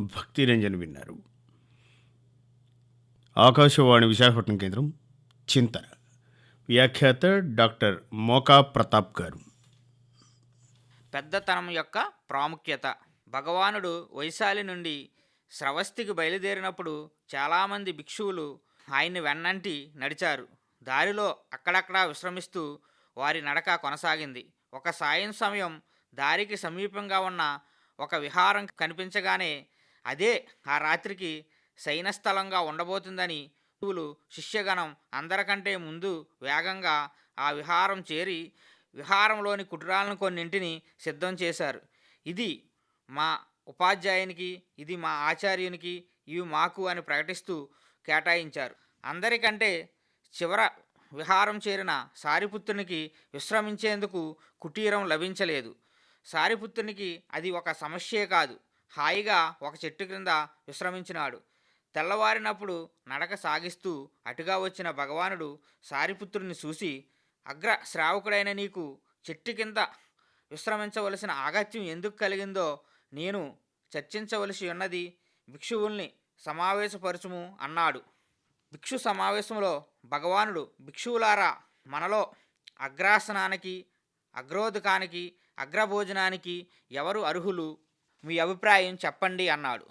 భక్తిరంజన్ విన్నారు. ఆకాశవాణి విశాఖపట్నం కేంద్రం చింతన. వ్యాఖ్యాత డాక్టర్ మోకా ప్రతాప్ గారు. పెద్దతనం యొక్క ప్రాముఖ్యత. భగవానుడు వైశాలి నుండి స్రవస్తికి బయలుదేరినప్పుడు చాలామంది భిక్షువులు ఆయన్ని వెన్నంటి నడిచారు. దారిలో అక్కడక్కడా విశ్రమిస్తూ వారి నడక కొనసాగింది. ఒక సాయం సమయం దారికి సమీపంగా ఉన్న ఒక విహారం కనిపించగానే అదే ఆ రాత్రికి శయనస్థలంగా ఉండబోతుందని గురువులు శిష్యగణం అందరికంటే ముందు వేగంగా ఆ విహారం చేరి విహారంలోని కుటురాలను కొన్నింటిని సిద్ధం చేశారు. ఇది మా ఉపాధ్యాయునికి ఇది మా ఆచార్యునికి ఇవి మాకు అని ప్రకటిస్తూ కేటాయించారు. అందరికంటే చివర విహారం చేరిన సారిపుత్రునికి విశ్రమించేందుకు కుటీరం లభించలేదు. సారిపుత్రునికి అది ఒక సమస్యే కాదు. హాయిగా ఒక చెట్టు క్రింద విశ్రమించినాడు. తెల్లవారినప్పుడు నడక సాగిస్తూ అటుగా వచ్చిన భగవానుడు సారిపుత్రుని చూసి అగ్ర శ్రావకుడైన నీకు చెట్టు కింద విశ్రమించవలసిన ఆగత్యం ఎందుకు కలిగిందో నేను చర్చించవలసి ఉన్నది భిక్షువుల్ని సమావేశపరచుము అన్నాడు. భిక్షు సమావేశంలో భగవానుడు భిక్షువులారా మనలో అగ్రాసనానికి అగ్రోదకానికి అగ్రభోజనానికి ఎవరు అర్హులు? మీ అభిప్రాయం చెప్పండి అన్నాడు.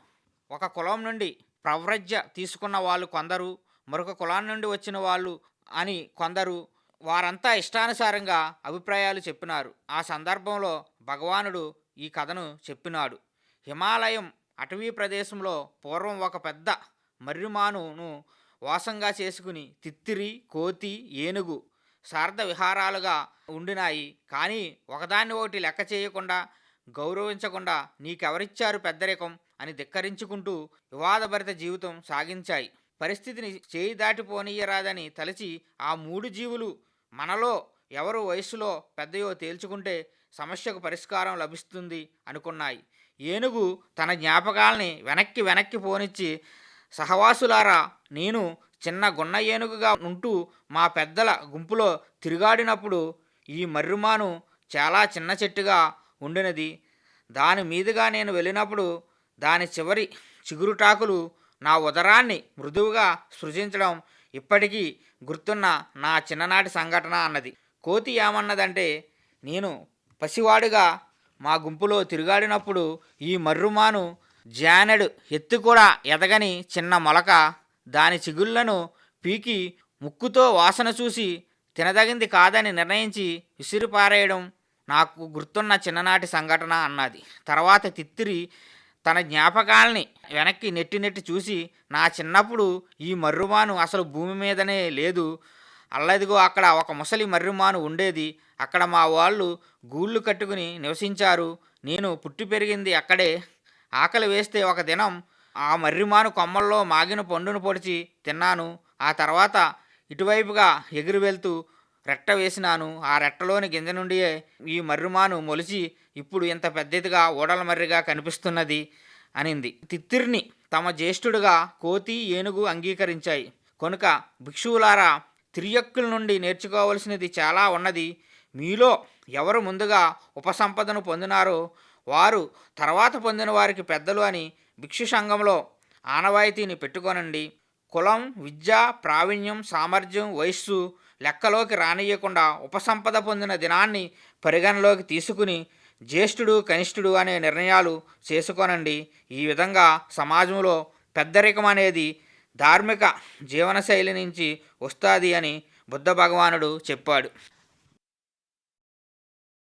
ఒక కులం నుండి ప్రవ్రజ్య తీసుకున్న వాళ్ళు కొందరు మరొక కులాం నుండి వచ్చిన వాళ్ళు అని కొందరు వారంతా ఇష్టానుసారంగా అభిప్రాయాలు చెప్పినారు. ఆ సందర్భంలో భగవానుడు ఈ కథను చెప్పినాడు. హిమాలయం అటవీ ప్రదేశంలో పూర్వం ఒక పెద్ద మర్రిమానును వాసంగా చేసుకుని తిత్తిరి కోతి ఏనుగు శారద విహారాలుగా ఉండినాయి. కానీ ఒకదాన్ని ఒకటి లెక్క చేయకుండా గౌరవించకుండా నీకెవరిచ్చారు పెద్దరికం అని ధిక్కరించుకుంటూ వివాదభరిత జీవితం సాగించాయి. పరిస్థితిని చేయి దాటిపోనీయరాదని తలచి ఆ మూడు జీవులు మనలో ఎవరు వయస్సులో పెద్దయో తేల్చుకుంటే సమస్యకు పరిష్కారం లభిస్తుంది అనుకున్నాయి. ఏనుగు తన జ్ఞాపకాల్ని వెనక్కి వెనక్కి పోనిచ్చి సహవాసులారా నేను చిన్న గున్న ఏనుగుగా ఉంటూ మా పెద్దల గుంపులో తిరుగాడినప్పుడు ఈ మర్రిమాను చాలా చిన్న చెట్టుగా ఉండినది. దాని మీదుగా నేను వెళ్ళినప్పుడు దాని చివరి చిగురుటాకులు నా ఉదరాన్ని మృదువుగా సృజించడం ఇప్పటికీ గుర్తున్న నా చిన్ననాటి సంఘటన అన్నది. కోతి ఏమన్నదంటే నేను పసివాడుగా మా గుంపులో తిరుగాడినప్పుడు ఈ మర్రుమాను జానెడు ఎత్తు కూడా ఎదగని చిన్న మొలక దాని చిగుళ్ళను పీకి ముక్కుతో వాసన చూసి తినదగింది కాదని నిర్ణయించి విసిరిపారేయడం నాకు గుర్తున్న చిన్ననాటి సంఘటన అన్నది. తర్వాత తిత్తిరి తన జ్ఞాపకాల్ని వెనక్కి నెట్టి నెట్టి చూసి నా చిన్నప్పుడు ఈ మర్రుమాను అసలు భూమి మీదనే లేదు. అల్లదిగో అక్కడ ఒక ముసలి మర్రిమాను ఉండేది. అక్కడ మా వాళ్ళు గూళ్ళు కట్టుకుని నివసించారు. నేను పుట్టి పెరిగింది అక్కడే. ఆకలి వేస్తే ఒక దినం ఆ మర్రిమాను కొమ్మల్లో మాగిన పండును పొడిచి తిన్నాను. ఆ తర్వాత ఇటువైపుగా ఎగిరి వెళ్తూ రెట్ట వేసినాను. ఆ రెట్టలోని గింజ నుండియే ఈ మర్రిమాను మొలిచి ఇప్పుడు ఇంత పెద్దదిగా ఓడల మర్రిగా కనిపిస్తున్నది అనింది. తిత్తిరిని తమ జ్యేష్ఠుడుగా కోతి ఏనుగు అంగీకరించాయి. కనుక భిక్షువులారా తిరియక్కుల నుండి నేర్చుకోవలసినది చాలా ఉన్నది. మీలో ఎవరు ముందుగా ఉపసంపదను పొందినారో వారు తర్వాత పొందిన వారికి పెద్దలు అని భిక్షు సంఘంలో ఆనవాయితీని పెట్టుకోనండి. కులం విద్య ప్రావీణ్యం సామర్థ్యం వయస్సు లెక్కలోకి రానియకుండా ఉపసంపద పొందిన దినాన్ని పరిగణలోకి తీసుకుని జ్యేష్ఠుడు కనిష్ఠుడు అనే నిర్ణయాలు చేసుకోనండి. ఈ విధంగా సమాజంలో పెద్దరికం అనేది ధార్మిక జీవనశైలి నుంచి వస్తుంది అని బుద్ధ భగవానుడు చెప్పాడు.